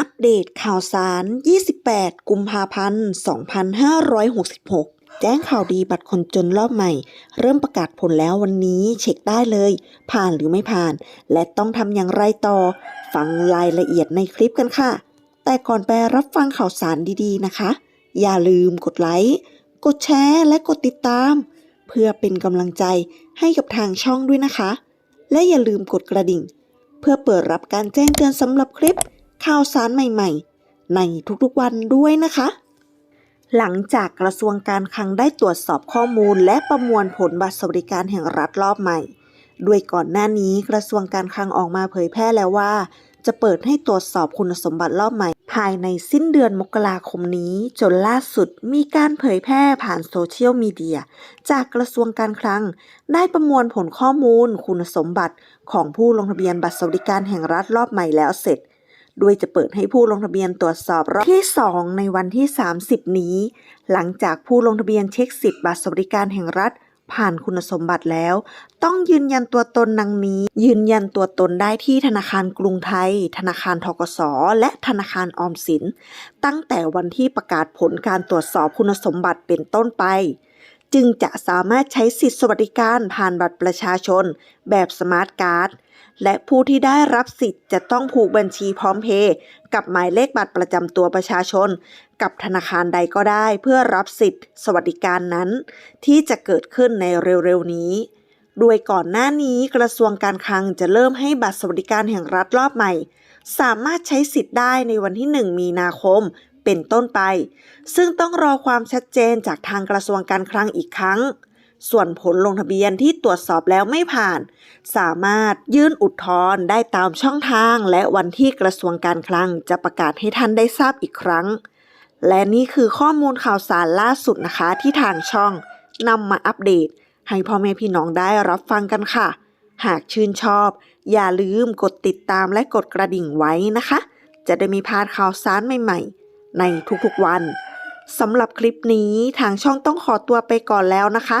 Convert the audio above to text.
อัปเดตข่าวสาร 28 กุมภาพันธ์ 2566 แจ้งข่าวดีบัตรคนจนรอบใหม่ เริ่มประกาศผลแล้ววันนี้เช็คได้เลย ผ่านหรือไม่ผ่าน และต้องทำอย่างไรต่อ ฟังรายละเอียดในคลิปกันค่ะ แต่ก่อนไปรับฟังข่าวสารดีๆนะคะ อย่าลืมกดไลค์ กดแชร์และกดติดตาม เพื่อเป็นกำลังใจให้กับทางช่องด้วยนะคะ และอย่าลืมกดกระดิ่ง เพื่อเปิดรับการแจ้งเตือนสำหรับคลิป ข่าวสารใหม่ๆ ในทุกๆวันด้วยนะคะ หลังจากกระทรวงการคลังได้ตรวจสอบข้อมูล และประมวลผลบัตรสวัสดิการแห่งรัฐรอบใหม่ด้วยก่อนหน้านี้กระทรวงการคลังออกมาเผยแพร่แล้วว่า จะเปิดให้ตรวจสอบคุณสมบัติรอบใหม่ ภายในสิ้นเดือนมกราคมนี้ จนล่าสุดมีการเผยแพร่ผ่านโซเชียลมีเดีย จากกระทรวงการคลัง ได้ประมวลผลข้อมูล คุณสมบัติของผู้ลงทะเบียนบัตรสวัสดิการแห่งรัฐรอบใหม่แล้วเสร็จ โดยจะเปิดให้ผู้ลงทะเบียนตรวจสอบรอบที่ 2 ในวันที่ 30 นี้ หลังจากผู้ลงทะเบียนเช็คสิทธิ์บัตรสวัสดิการแห่งรัฐ ผ่านคุณสมบัติแล้ว ต้องยืนยันตัวตนดังนี้ ยืนยันตัวตนได้ที่ธนาคารกรุงไทย ธนาคารทกสและธนาคารออมสิน ตั้งแต่วันที่ประกาศผลการตรวจสอบคุณสมบัติเป็นต้นไปจึงจะสามารถใช้สิทธิสวัสดิการผ่านบัตรประชาชน แบบสมาร์ทการ์ด และผู้ที่ได้รับสิทธิ์จะต้องผูกบัญชีพร้อมเพย์กับหมายเลขบัตรประจำตัวประชาชน กับธนาคารใดก็ได้ เพื่อรับสิทธิ์ สวัสดิการนั้น ที่จะเกิดขึ้นในเร็วๆนี้โดยก่อนหน้านี้กระทรวงการคลังจะเริ่มให้บัตรสวัสดิการแห่งรัฐรอบใหม่ สามารถใช้สิทธิ์ได้ในวันที่ 1 มีนาคมเป็นต้นไป ซึ่งต้องรอความชัดเจนจากทางกระทรวงการคลังอีกครั้ง ส่วนผลลงทะเบียนที่ตรวจสอบแล้วไม่ผ่าน สามารถยื่นอุทธรณ์ได้ตามช่องทาง และวันที่กระทรวงการคลังจะประกาศให้ท่านได้ทราบอีกครั้ง และนี่คือข้อมูลข่าวสารล่าสุดนะคะ ที่ทางช่องนำมาอัปเดต ให้พ่อแม่พี่น้องได้รับฟังกันค่ะ หากชื่นชอบ อย่าลืมกดติดตามและกดกระดิ่งไว้นะคะ จะได้ไม่พลาดข่าวสารใหม่ๆ ในทุกๆวันสำหรับคลิปนี้ทางช่องต้องขอตัวไปก่อนแล้วนะคะ